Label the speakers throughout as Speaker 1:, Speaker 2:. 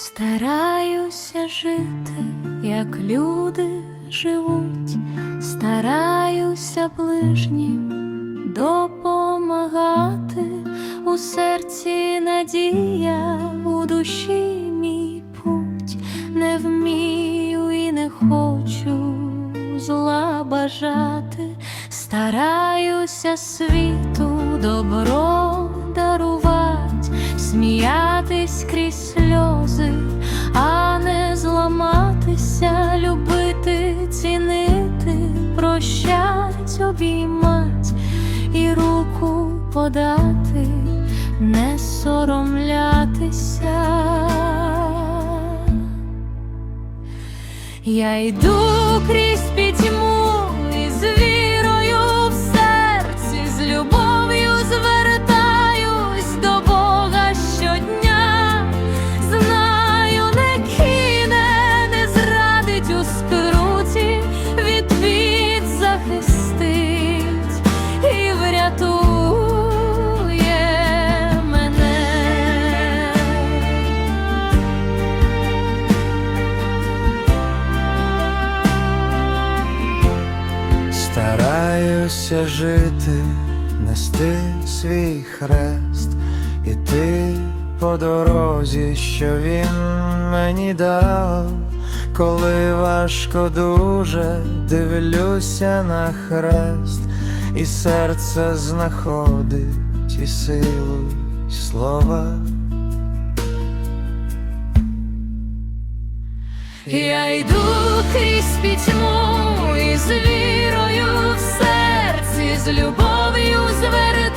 Speaker 1: Стараюся жити, як люди живуть, стараюся ближнім допомагати, у серці надія, у душі мій путь, не вмію і не хочу зла бажати, стараюся світу добро сміятись крізь сльози, а не зламатися, любити, цінити, прощать, обіймать і руку подати, не соромлятися. Я йду крізь пітьму
Speaker 2: Стараюся жити, нести свій хрест, іти по дорозі, що він мені дав, коли важко дуже дивлюся на хрест, і серце знаходить і силу, і слова.
Speaker 1: Я йду крізь пітьму з любов'ю звертаюсь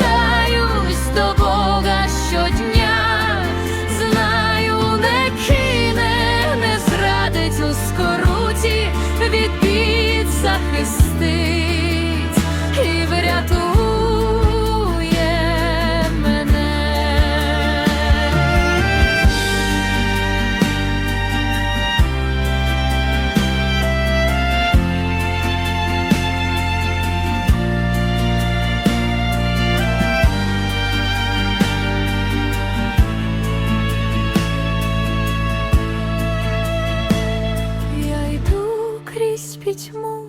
Speaker 1: пітьму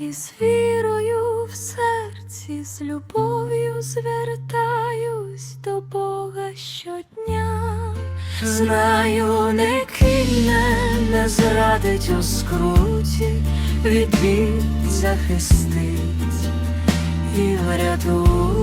Speaker 1: і з вірою в серці, з любов'ю звертаюсь до Бога щодня. Знаю, не кине, не зрадить у скруті, від бід захистить і врятує.